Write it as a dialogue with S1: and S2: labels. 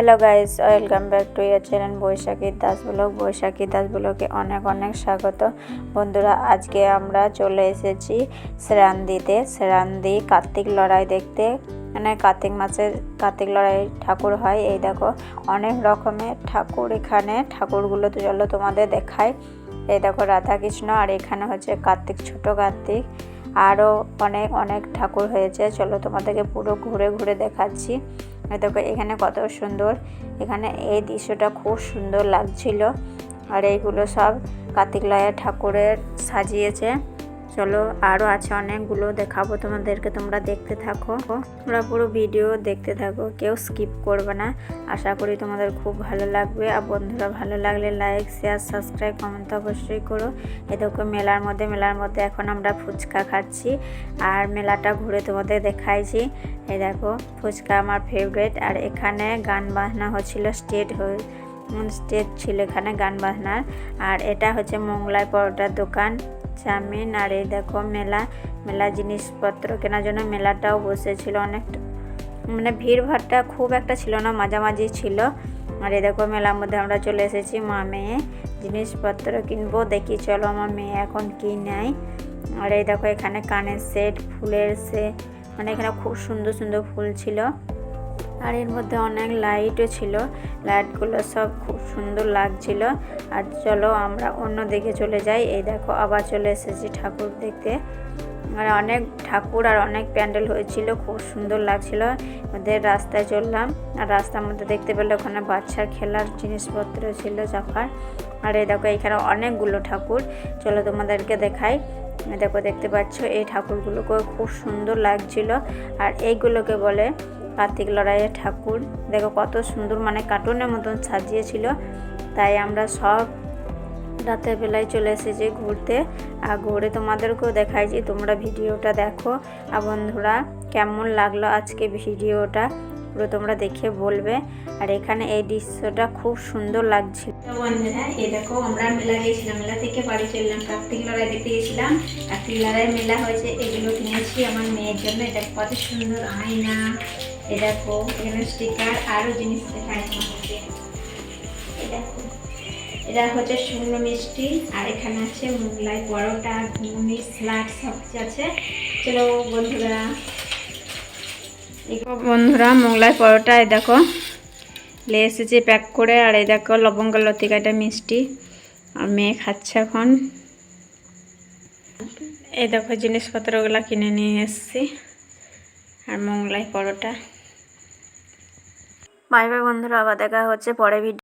S1: Hello guys welcome back to your channel Baishakhi Das blog Baishakhi Das ব্লগে অনেক অনেক স্বাগত। বন্ধুরা, আজকে আমরা চলে এসেছি সেরান্দিতে সেরান্দি কার্তিক লড়াই দেখতে। মানে কার্তিক মাসের কার্তিক লড়াই ঠাকুর হয়। এই দেখো, অনেক রকমের ঠাকুর এখানে। ঠাকুরগুলো তো চলো তোমাদের দেখায় এই দেখো, রাধাকৃষ্ণ আর এখানে হচ্ছে কার্তিক, ছোট কার্তিক। আরও অনেক অনেক ঠাকুর হয়েছে। চলো তোমাদেরকে পুরো ঘুরে ঘুরে দেখাচ্ছি। দেখো, এখানে কত সুন্দর। এখানে এই দৃশ্যটা খুব সুন্দর লাগছিল। আর এইগুলো সব কার্তিক লয়া ঠাকুরের সাজিয়েছে। চলো আরও আছে অনেকগুলো দেখাবো তোমাদেরকে, তোমরা দেখতে থাকো। তোমরা পুরো ভিডিও দেখতে থাকো, কেউ স্কিপ করবে না। আশা করি তোমাদের খুব ভালো লাগবে। আর বন্ধুরা, ভালো লাগলে লাইক শেয়ার সাবস্ক্রাইব কমেন্ট অবশ্যই করো। এ দেখো, মেলার মধ্যে মেলার মধ্যে এখন আমরা ফুচকা খাচ্ছি। আর মেলাটা ঘুরে তোমাদের দেখাইছি। এই দেখো, ফুচকা আমার ফেভারিট আর এখানে গান বাজনা হচ্ছিল স্টেট হয়ে স্টেজ ছিল এখানে গান বাজনার। আর এটা হচ্ছে মোংলাই পরোটার দোকান। চাউমিন আর এই দেখো, মেলা মেলা জিনিসপত্র কেনার জন্য মেলাটাও বসেছিল। অনেকটা মানে ভিড় ভাড়টা খুব একটা ছিল না, মাঝামাঝি ছিল। আর এই দেখো, মেলার মধ্যে আমরা চলে এসেছি। মা মেয়ে জিনিসপত্র কিনবো, দেখি চলো, আমার মেয়ে এখন কি নেয়। আর এই দেখো, এখানে কানের সেট, ফুলের সে মানে এখানে খুব সুন্দর সুন্দর ফুল ছিল। আর এর মধ্যে অনেক লাইটও ছিল। লাইটগুলো সব খুব সুন্দর লাগছিল। আর চলো আমরা অন্য দিকে চলে যাই। এই দেখো, আবার চলে এসেছি ঠাকুর দেখতে। আর অনেক ঠাকুর আর অনেক প্যান্ডেল হয়েছিল, খুব সুন্দর লাগছিল। ওদের রাস্তায় চললাম। আর রাস্তার মধ্যে দেখতে পেলে ওখানে বাচ্চার খেলার জিনিসপত্র ছিল চাপার। আর এই দেখো, এখানে অনেকগুলো ঠাকুর। চলো তোমাদেরকে দেখাই। দেখো, দেখতে পাচ্ছ, এই ঠাকুরগুলোকে খুব সুন্দর লাগছিল। আর এইগুলোকে বলে কার্তিক লড়াইয়ের ঠাকুর। দেখো কত সুন্দর মানে কার্টুনের মতন সাজিয়েছিল। তাই আমরা সব রাতের বেলায় চলে এসেছি ঘুরতে। আর ঘুরে তোমাদেরকেও দেখাইছি, তোমরা ভিডিওটা দেখো। আর বন্ধুরা, কেমন লাগল আজকে ভিডিওটা? পুরো তোমরা দেখে বলবে। আর এখানে এই দৃশ্যটা খুব সুন্দর লাগছিল। বন্ধুরা এই দেখো, আমরা মেলা গিয়েছিলাম। মেলা থেকে বাড়ি চললাম কার্তিক লড়াই দেখতে গেছিলাম কার্তিক লড়াই মেলা হয়েছে, এগুলো কিনেছি আমার মেয়ের জন্য। এটা কত সুন্দর আয়না। এ দেখো, এখানে স্টিকার আরও জিনিস দেখায় এটা হচ্ছে শুকনো মিষ্টি, আর এখানে আছে মোগলাই পরোটা, ঘুগনি, স্যালাড, সব কিছু আছে। চলো বন্ধুরা বন্ধুরা মোগলাই পরোটা, এই দেখো। লে এসেছে প্যাক করে, আর এই দেখো লবঙ্গ লতিকাটা মিষ্টি। আর মেয়ে খাচ্ছে এখন। এই দেখো জিনিসপত্রগুলো কিনে নিয়ে এসেছি, আর মোগলাই পরোটা। বাই বাই বন্ধুরা, আবার দেখা হচ্ছে পরে ভিডিও